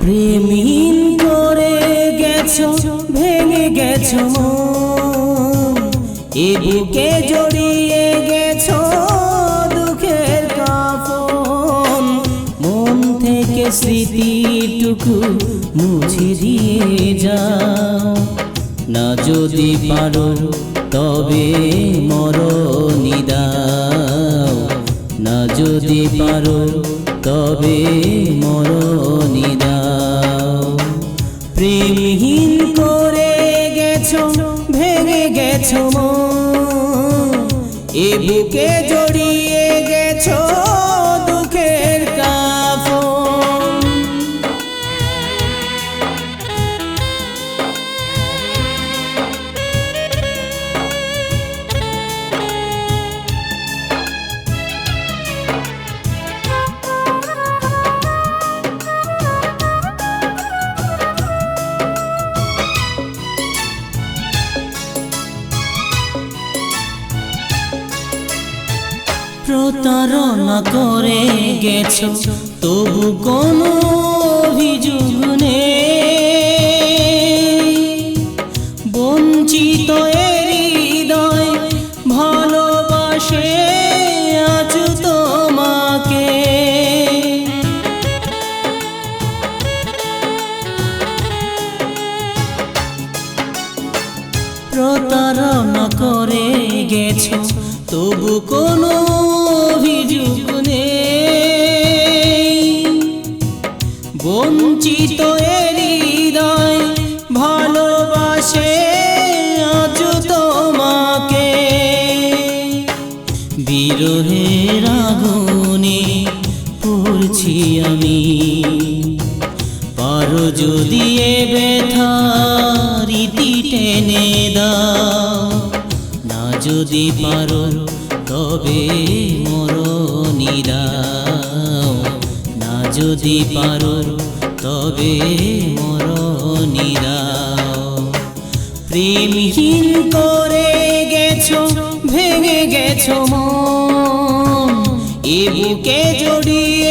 প্রেমহীন করে গেছো, ভেঙে গেছো এ বুকে জড়িয়ে গেছো দুঃখের কাফন। মন থেকে স্মৃতিটুকু মুছে দিয়ে যাও। না যদি পারো তবে মরণি দাও। না যদি পারো তবে মরণি দাও। প্রেমহীন করে গেছো ভেঙে গেছো এ বুকে জড়িয়ে প্রতারণা করে গেছো, তবু কোনো অভিযোগ নেই। বঞ্চিত হৃদয় ভালোবাসে আজ তোমাকে। প্রতারণা করে গেছো, তবু কোনো বিরহের আগুনে পড়ছি আমি। পারো যদি এ ব্যথার ইতি টেনে দাও। না যদি পারো, তবে দাও। না যদি পারো, তবে মরণি দাও। প্রেমহীন করে গেছো ভেঙে গেছো মন। এ বুকে জড়িয়ে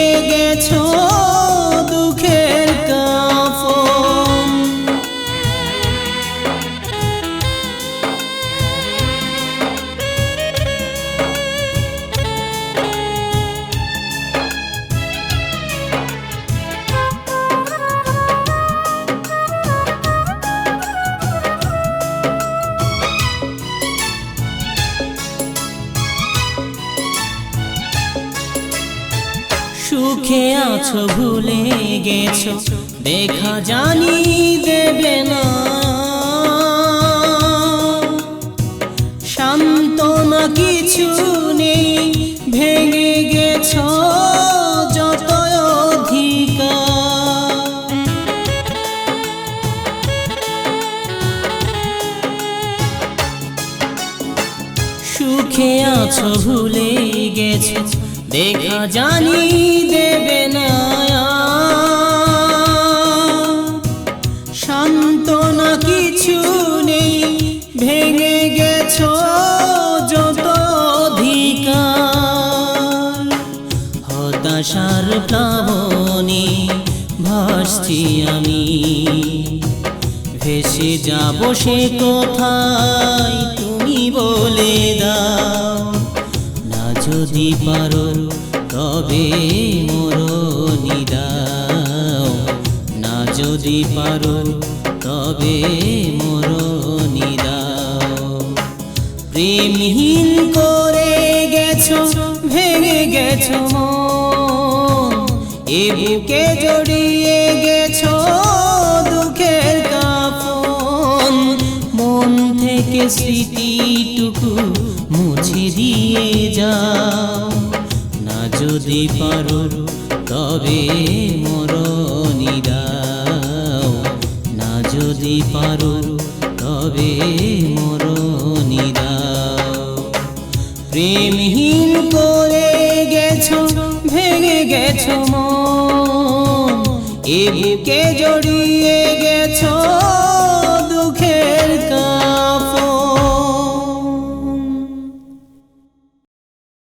সুখে আছো ভুলে গেছো, দেখা জানি দেবে না। সান্ত্বনা কিছু নেই, ভেঙে গেছো যত সুখে আছো ভুলে গেছো দেখা জানি দেবে না সান্ত্বনা কিছু নেই ভেঙে গেছো যত অধিকার হতাশার প্লাবনে ভাসছি আমি ভেসে যাব সে কোথায় তুমি বলে দাও না যদি পারো, তবে মরণি দাও না যদি পারো, তবে মরণি দাও প্রেমহীন করে গেছো, ভেঙে গেছো এ বুকে জড়িয়ে গেছো দুঃখের কাফন। মন থেকে মুছে দিয়ে যাও। না যদি পারো, তবে মরণি দাও। না যদি পারো, তবে মরণি দাও। প্রেমহীন করে গেছো, ভেঙে গেছো মন। এ বুকে জড়িয়ে গেছো